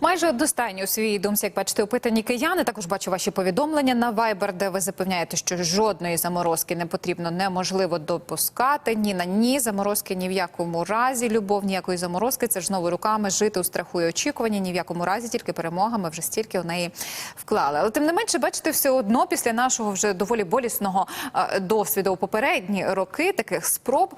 Майже одностайні у своїй думці, як бачите, опитані кияни. Також бачу ваші повідомлення на Viber, де ви запевняєте, що жодної заморозки не потрібно, неможливо допускати. Ні на ні, заморозки ні в якому разі. Любов ніякої заморозки. Це ж знову руками жити у страху і очікуванні. Ні в якому разі, тільки перемога. Ми вже стільки у неї вклали. Але тим не менше, бачите, все одно після нашого вже доволі болісного досвіду у попередні роки таких спроб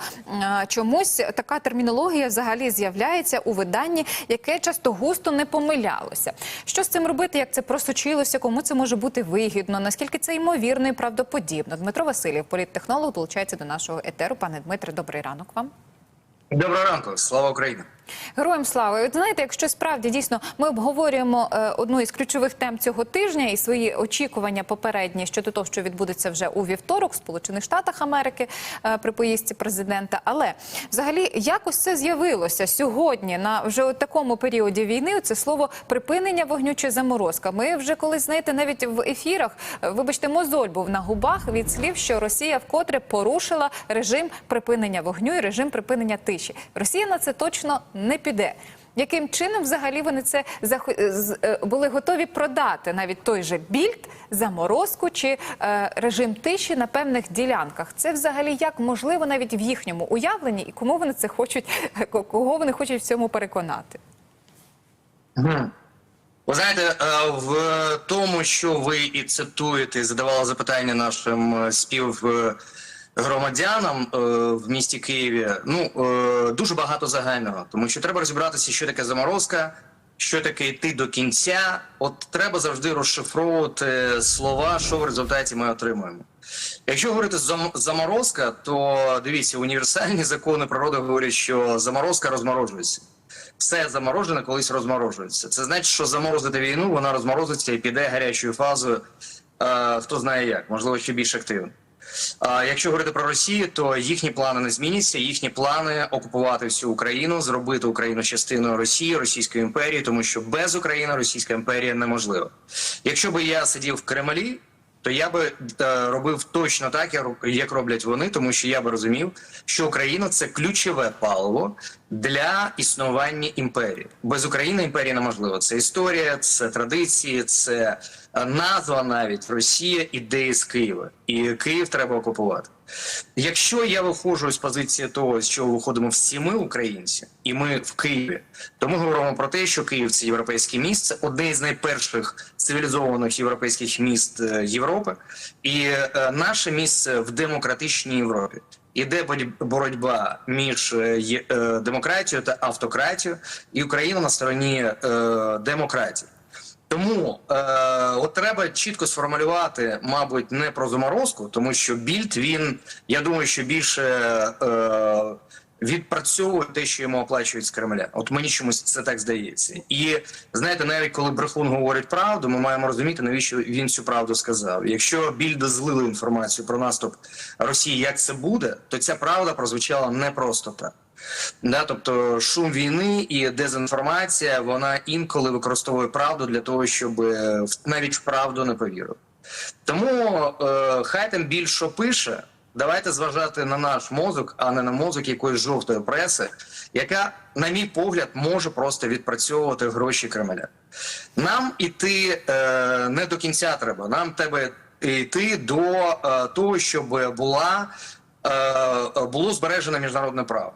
чомусь така термінологія взагалі з'являється у виданні, яке часто густо не помилялося. Що з цим робити? Як це просочилося? Кому це може бути вигідно? Наскільки це ймовірно і правдоподібно? Дмитро Васильєв, політтехнолог, долучається до нашого етеру. Пане Дмитре, добрий ранок вам. Доброго ранку, слава Україні. Героям слава! От знаєте, якщо справді дійсно ми обговорюємо е, одну із ключових тем цього тижня і свої очікування попередні щодо того, що відбудеться вже у вівторок в Сполучених Штатах Америки е, при поїздці президента. Але взагалі якось це з'явилося сьогодні на вже от такому періоді війни. Це слово припинення вогню чи заморозка. Ми вже колись знаєте, навіть в ефірах, е, вибачте, мозоль був на губах від слів, що Росія вкотре порушила режим припинення вогню і режим припинення тиші. Росія на це точно не піде. Яким чином взагалі вони це захо- е, були готові продати навіть той же більд, заморозку чи е, режим тиші на певних ділянках? Це взагалі як можливо навіть в їхньому уявленні, і кому вони це хочуть, ко- кого вони хочуть в цьому переконати? Ви знаєте, е, в тому, що ви і цитуєте, і задавали запитання нашим е, співгромадянам е, в місті Києві. Ну е, дуже багато загального, тому що треба розібратися, що таке заморозка, що таке йти до кінця. От треба завжди розшифровувати слова, що в результаті ми отримуємо. Якщо говорити зам- заморозка, то дивіться, універсальні закони природи говорять, що заморозка розморожується. Все заморожене колись розморожується. Це значить, що заморозити війну, вона розморозиться і піде гарячою фазою. Е, хто знає як, можливо, ще більш активно. Якщо говорити про Росію, то їхні плани не зміняться. Їхні плани окупувати всю Україну, зробити Україну частиною Росії, Російської імперії, тому що без України Російська імперія неможлива. Якщо би я сидів в Кремлі, то я би е, робив точно так, як роблять вони, тому що я би розумів, що Україна це ключове паливо для існування імперії. Без України імперія неможлива. Це історія, це традиції, це е, назва навіть Росія ідеї з Києва, і Київ треба окупувати. Якщо я виходжу з позиції того, з чого виходимо всі ми, українці, і ми в Києві, то ми говоримо про те, що Київ це європейське місце, одне із найперших цивілізованих європейських міст е, Європи, і е, наше місце в демократичній Європі. Іде боротьба між е, демократією та автократією, і Україна на стороні демократії. Тому е, от треба чітко сформулювати, мабуть, не про заморозку, тому що більд він, я думаю, що більше е, відпрацьовує те, що йому оплачують з Кремля. От мені чомусь це так здається. І знаєте, навіть коли брехун говорить правду, ми маємо розуміти, навіщо він цю правду сказав. Якщо більда злили інформацію про наступ Росії, як це буде, то ця правда прозвучала не просто так. Да, тобто шум війни і дезінформація, вона інколи використовує правду для того, щоб е, навіть в правду не повірив. Тому е, хай там більше пише. Давайте зважати на наш мозок, а не на мозок якоїсь жовтої преси, яка, на мій погляд, може просто відпрацьовувати гроші Кремля. Нам іти е, не до кінця треба. Нам треба йти до е, того, щоб була е, було збережене міжнародне право.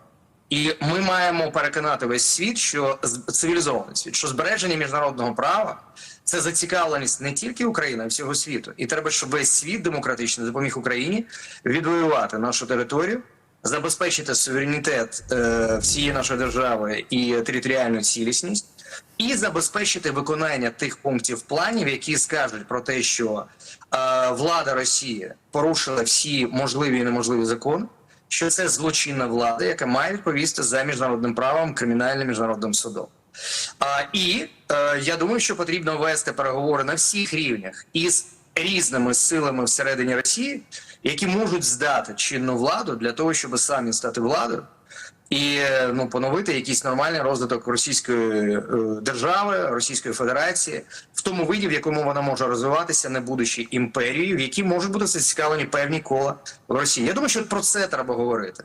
І ми маємо переконати весь світ, що цивілізований світ, що збереження міжнародного права це зацікавленість не тільки України, а й всього світу. І треба, щоб весь світ демократичний допоміг Україні відвоювати нашу територію, забезпечити суверенітет е, всієї нашої держави і територіальну цілісність, і забезпечити виконання тих пунктів планів, які скажуть про те, що е, влада Росії порушила всі можливі і неможливі закони що це злочинна влада, яка має відповісти за міжнародним правом кримінальним міжнародним судом. А, і е, я думаю, що потрібно вести переговори на всіх рівнях із різними силами всередині Росії, які можуть здати чинну владу для того, щоб самі стати владою. І ну поновити якийсь нормальний розвиток Російської е, держави, Російської Федерації в тому виді, в якому вона може розвиватися, не будучи імперією, в якій можуть бути зацікавлені певні кола в Росії. Я думаю, що про це треба говорити.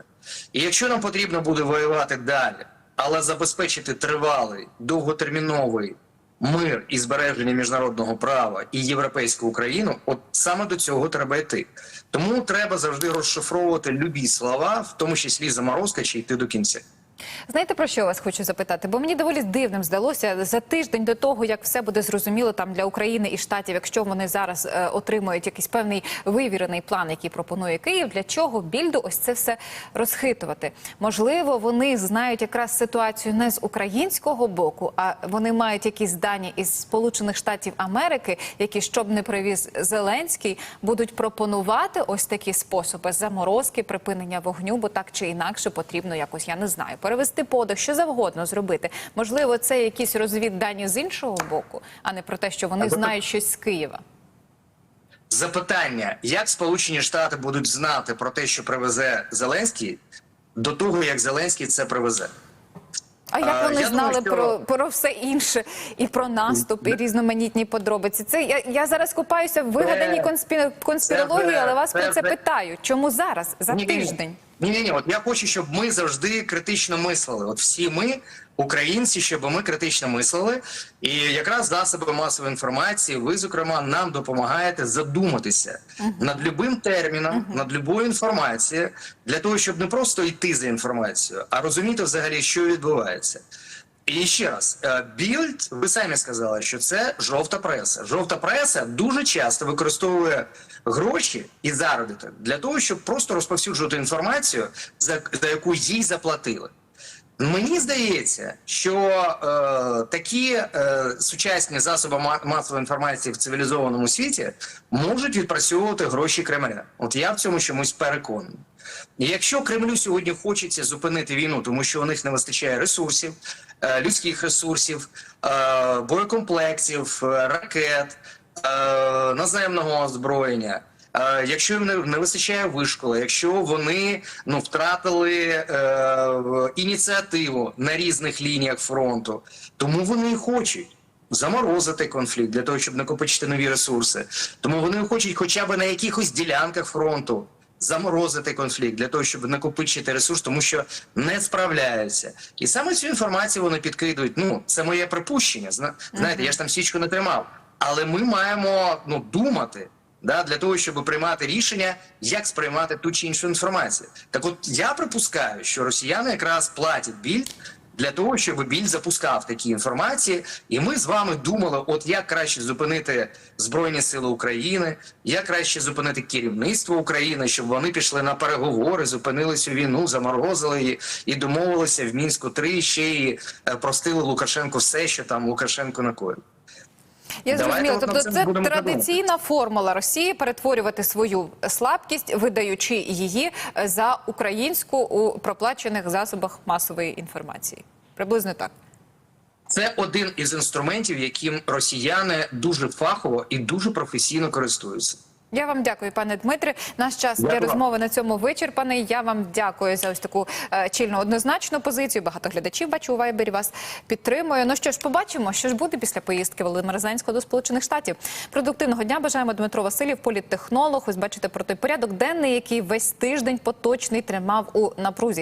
І якщо нам потрібно буде воювати далі, але забезпечити тривалий, довготерміновий мир і збереження міжнародного права і європейську Україну, от саме до цього треба йти. Тому треба завжди розшифровувати любі слова, в тому числі заморозка, чи йти до кінця. Знаєте про що я вас хочу запитати? Бо мені доволі дивним здалося за тиждень до того, як все буде зрозуміло там для України і штатів, якщо вони зараз е, отримують якийсь певний вивірений план, який пропонує Київ. Для чого більду ось це все розхитувати? Можливо, вони знають якраз ситуацію не з українського боку, а вони мають якісь дані із Сполучених Штатів Америки, які щоб не привіз Зеленський, будуть пропонувати ось такі способи заморозки, припинення вогню, бо так чи інакше потрібно якось, я не знаю, перевести подих, що завгодно зробити. Можливо, це якісь розвіддані з іншого боку, а не про те, що вони знають щось з Києва. Запитання: як Сполучені Штати будуть знати про те, що привезе Зеленський, до того як Зеленський це привезе? А як вони я думаю, знали що- про, про все інше і про наступ, і різноманітні подробиці? Це я, я зараз купаюся в вигаданій конспі... конспірології, але вас це- про це це- питаю. Чому зараз? За тиждень? Ні, ні, ні. От я хочу, щоб ми завжди критично мислили. От всі ми, українці, щоб ми критично мислили. І якраз засоби масової інформації, ви, зокрема, нам допомагаєте задуматися над любим терміном, над любою інформацією, для того, щоб не просто йти за інформацією, а розуміти взагалі, що відбувається. І ще раз, е, Більд, ви самі сказали, що це жовта преса. Жовта преса дуже часто використовує гроші і заробіток для того, щоб просто розповсюджувати інформацію, за, за яку їй заплатили. Мені здається, що е, такі е, сучасні засоби масової інформації в цивілізованому світі можуть відпрацьовувати гроші Кремля. От я в цьому чомусь переконаний. Якщо Кремлю сьогодні хочеться зупинити війну, тому що у них не вистачає ресурсів, е, людських ресурсів, е, боєкомплектів, е, ракет, е, наземного озброєння. Е, Якщо їм не, вистачає вишколи, якщо вони ну втратили е, ініціативу на різних лініях фронту, тому вони і хочуть заморозити конфлікт для того, щоб накопичити нові ресурси. Тому вони хочуть, хоча б на якихось ділянках фронту. Заморозити конфлікт для того, щоб накопичити ресурс, тому що не справляються, і саме цю інформацію вони підкидують. Ну це моє припущення. Зна- Знаєте, я ж там свічку не тримав, але ми маємо ну думати да, для того, щоб приймати рішення, як сприймати ту чи іншу інформацію. Так от я припускаю, що росіяни якраз платять більд для того, щоб біль запускав такі інформації, і ми з вами думали, от як краще зупинити Збройні Сили України, як краще зупинити керівництво України, щоб вони пішли на переговори, зупинили цю війну, заморозили її і домовилися в мінську 3 ще й е, простили Лукашенку все, що там Лукашенко накоїв. Я зрозуміла. Тобто це традиційна формула Росії перетворювати свою слабкість, видаючи її е, за українську у проплачених засобах масової інформації. Приблизно так. Це один із інструментів, яким росіяни дуже фахово і дуже професійно користуються. Я вам дякую, пане Дмитре. Наш час Дякую для розмови на цьому вичерпаний. Я вам дякую за ось таку е, чільну однозначну позицію. Багато глядачів бачу у Вайбері вас підтримує. Ну що ж, побачимо, що ж буде після поїздки Володимира Зеленського до Сполучених Штатів. Продуктивного дня бажаємо Дмитро Василів, політтехнолог. Ось бачите про той порядок денний, який весь тиждень поточний тримав у напрузі.